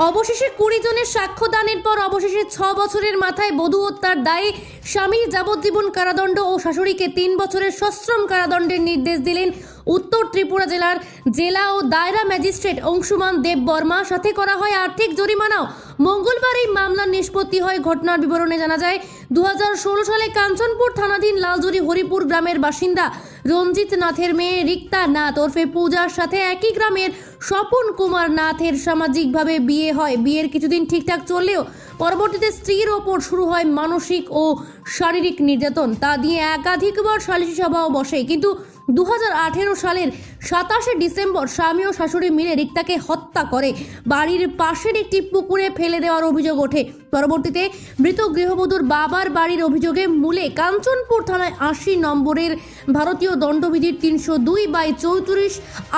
অবশেষে কুড়ি জনের সাক্ষ্যদানের পর অবশেষে ছ বছরের মাথায় বধূ হত্যার দায়ে স্বামীর যাবজ্জীবন কারাদণ্ড ও শাশুড়িকে তিন বছরের সশ্রম কারাদণ্ডের নির্দেশ দিলেন উত্তর ত্রিপুরা জেলার জেলা ও দায়রা ম্যাজিস্ট্রেট অংশুমান দেব বর্মা সাথে করা হয় আর্থিক জরিমানাও। মঙ্গলবার এই মামলার নিষ্পত্তি হয় ঘটনার বিবরণে জানা যায় দু হাজার ষোলো সালে কাঞ্চনপুর থানাধীন লালজুরি হরিপুর গ্রামের বাসিন্দা রঞ্জিত নাথের মেয়ে রিক্তা নাথ ওরফে পূজার সাথে একই গ্রামের স্বপন কুমার নাথের সামাজিকভাবে বিয়ে হয়। বিয়ের কিছুদিন ঠিকঠাক চললেও পরবর্তীতে স্ত্রীর ওপর শুরু হয় মানসিক ও শারীরিক নির্যাতন। তা দিয়ে একাধিকবার সালিশি সভাও বসে। কিন্তু দু হাজার আঠেরো সালের সাতাশে ডিসেম্বর স্বামী ও শাশুড়ি মিলে রিক্তাকে হত্যা করে। বাড়ির পাশের একটি পুকুরে ফেলে দেওয়ার অভিযোগ ওঠে। পরবর্তীতে মৃত গৃহবধূর বাবার বাড়ির অভিযোগে মূলে কাঞ্চনপুর থানায় আশি নম্বরের ভারতীয় দণ্ডবিধির তিনশো দুই বাই চৌত্রিশ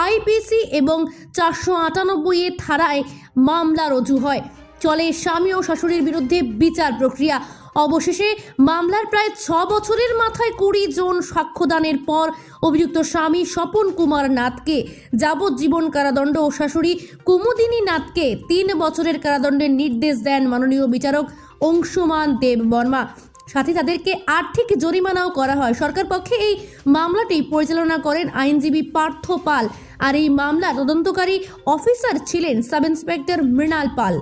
আইপিসি এবং চারশো আটানব্বই এ ধারায় মামলা রুজু হয়। চলে স্বামী ও শাশুড়ির বিরুদ্ধে বিচার প্রক্রিয়া। অবশেষে মামলার প্রায় ছ বছরের মাথায় কুড়ি জন সাক্ষ্যদানের পর অভিযুক্ত স্বামী স্বপন কুমার নাথকে যাবজ্জীবন কারাদণ্ড ও শাশুড়ি কুমুদিনী নাথকে তিন বছরের কারাদণ্ডের নির্দেশ দেন মাননীয় বিচারক অংশুমান দেব বর্মা। সাথে তাদেরকে আর্থিক জরিমানাও করা হয়। সরকার পক্ষে এই মামলাটি পরিচালনা করেন আইনজীবী পার্থ পাল। আর এই মামলা তদন্তকারী অফিসার ছিলেন সাব ইন্সপেক্টর মৃণাল পাল।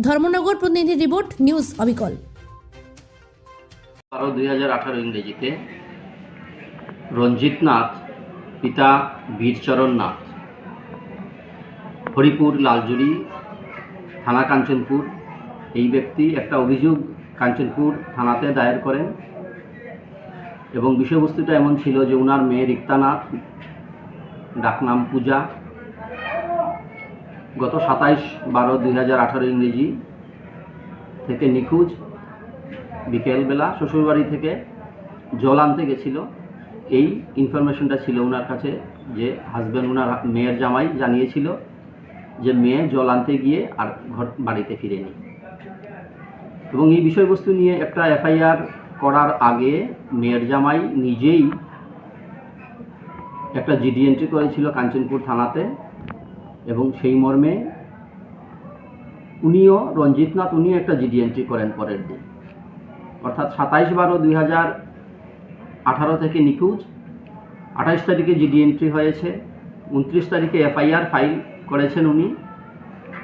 ধর্মনগর প্রতিনিধি রিপোর্ট, নিউজ অবিকল। বারো দুই হাজার আঠারো ইংরেজিতে, রঞ্জিত নাথ, পিতা বীরচরণ নাথ। হরিপুর লালজুরি থানা কাঞ্চনপুর, এই ব্যক্তি একটা অভিযোগ কাঞ্চনপুর থানাতে দায়ের করেন এবং বিষয়বস্তুটা এমন ছিল যে ওনার মেয়ে রিক্তা নাথ, ডাকনাম পূজা গত সাতাইশ বারো দুই হাজার আঠারো ইংরেজি থেকে নিখোঁজ। বিকেলবেলা শ্বশুরবাড়ি থেকে জল আনতে গেছিল। এই ইনফরমেশনটা ছিল ওনার কাছে যে হাজব্যান্ড ওনার মেয়ের জামাই জানিয়েছিল যে মেয়ে জল আনতে গিয়ে আর ঘর বাড়িতে ফিরেনি। এবং এই বিষয়বস্তু নিয়ে একটা এফআইআর করার আগে মেয়ের জামাই নিজেই একটা জিডি এন্ট্রি করেছিল কাঞ্চনপুর থানাতে। এবং সেই মর্মে উনিও রঞ্জিতনাথ উনিও একটা জিডি এন্ট্রি করেন পরের দিন। অর্থাৎ সাতাইশ বারো দুই হাজার আঠারো থেকে নিখোঁজ, আঠাইশ তারিখে জিডি এন্ট্রি হয়েছে, উনত্রিশ তারিখে এফআইআর ফাইল করেছেন উনি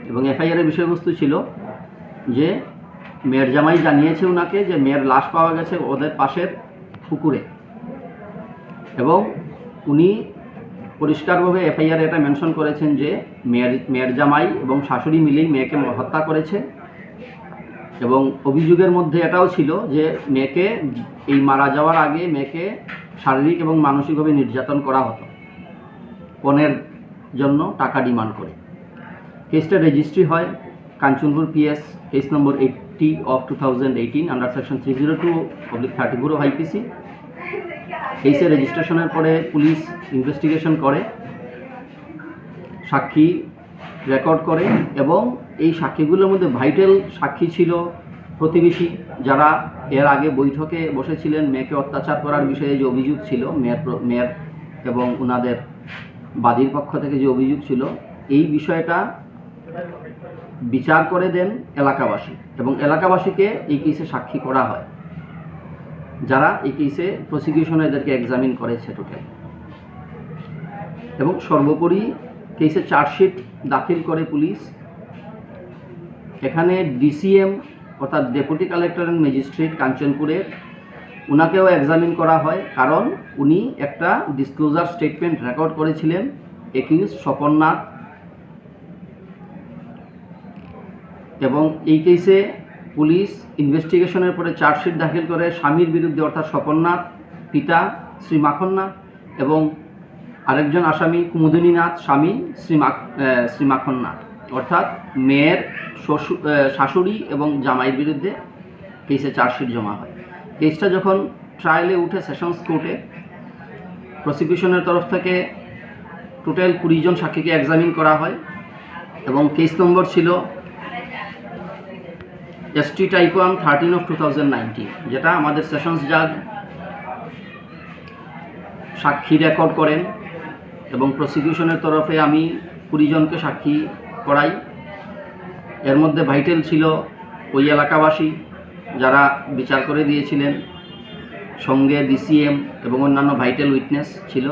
এবং এফআইআরের বিষয়বস্তু ছিল যে মেয়ের জামাই জানিয়েছে ওনাকে যে মেয়ের লাশ পাওয়া গেছে ওদের পাশের পুকুরে এবং উনি পরিষ্কারভাবে এফআইআর এটা মেনশন করেছেন যে মেয়ের মেয়ের জামাই এবং শাশুড়ি মিলেই মেয়েকে হত্যা করেছে। এবং অভিযোগের মধ্যে এটাও ছিল যে মেয়েকে এই মারা যাওয়ার আগে মেয়েকে শারীরিক এবং মানসিকভাবে নির্যাতন করা হতো। পণের জন্য টাকা ডিমান্ড করে। কেসটা রেজিস্ট্রি হয় Kanchanpur PS, case number eighty of two thousand eighteen under section three zero two oblique thirty zero IPC কেসে রেজিস্ট্রেশনের পরে পুলিশ ইনভেস্টিগেশন করে, সাক্ষী রেকর্ড করে এবং এই সাক্ষীগুলোর মধ্যে ভাইটাল সাক্ষী ছিল প্রতিবেশী যারা এর আগে বৈঠকে বসেছিলেন, মেয়েকে অত্যাচার করার বিষয়ে যে অভিযোগ ছিল, মেয়ের মেয়ের এবং ওনাদের বাদীর পক্ষ থেকে যে অভিযোগ ছিল, এই বিষয়টা বিচার করে দেন এলাকাবাসী এবং এলাকাবাসীকে এই কেসে সাক্ষী করা হয়। যারা এই কেসে প্রসিকিউশন এদেরকে এক্সামিন করেছে টোটাল এবং সর্বোপরি কেসে চার্জশিট দাখিল করে পুলিশ। এখানে ডিসিএম অর্থাৎ ডেপুটি কালেক্টর অ্যান্ড ম্যাজিস্ট্রেট কাঞ্চনপুরের ওনাকেও এক্সামিন করা হয় কারণ উনি একটা ডিসক্লোজার স্টেটমেন্ট রেকর্ড করেছিলেন একিউজ স্বপননাথ এবং এই কেসে পুলিশ ইনভেস্টিগেশনের পরে চার্জশিট দাখিল করে স্বামীর বিরুদ্ধে অর্থাৎ স্বপননাথ, পিতা শ্রী মাখননাথ এবং আরেকজন আসামি কুমুদিনী নাথ স্বামী শ্রী শ্রী মাখননাথ। অর্থাৎ মেয়ের শাশুড়ি এবং জামাইয়ের বিরুদ্ধে কেসে চার্জশিট জমা হয়। কেসটা যখন ট্রায়ালে উঠে সেশনস কোর্টে প্রসিকিউশনের তরফ থেকে টোটাল কুড়ি জন সাক্ষীকে এক্সামিন করা হয় এবং কেস নম্বর ছিল ST type one thirteen of two যেটা আমাদের সেশনস জাজ সাক্ষী রেকর্ড করেন এবং প্রসিকিউশনের তরফে আমি কুড়িজনকে সাক্ষী করাই। এর মধ্যে ভাইটেল ছিল ওই এলাকাবাসী যারা বিচার করে দিয়েছিলেন, সঙ্গে ডিসিএম এবং অন্যান্য ভাইটেল উইটনেস ছিল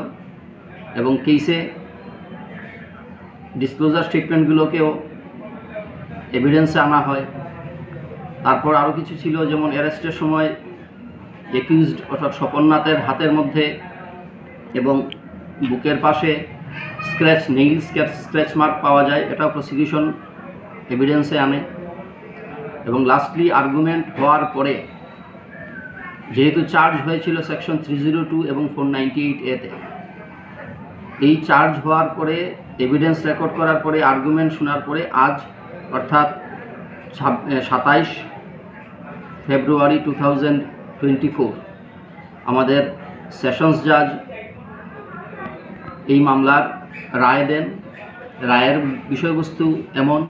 এবং কেসে ডিসক্লোজার স্টেটমেন্টগুলোকেও এভিডেন্সে আনা হয়। তারপর আরও কিছু ছিল, যেমন অ্যারেস্টের সময় একিউজড অর্থাৎ স্বপননাথের হাতের মধ্যে এবং বুকের পাশে scratch nail scratch scratch mark পাওয়া যায়, এটাও প্রসিকিউশন এভিডেন্সে আনে। এবং লাস্টলি আর্গুমেন্ট হওয়ার পরে যেহেতু চার্জ হয়েছিল সেকশন থ্রি জিরো টু এবং ফোর নাইনটি এইট এতে এই চার্জ হওয়ার পরে এভিডেন্স রেকর্ড করার পরে আর্গুমেন্ট শোনার পরে আজ অর্থাৎ সাতাইশ February two thousand twenty four. আমাদের সেশনস জাজ এই মামলার রায় দেন। রায়ের বিষয়বস্তু এমন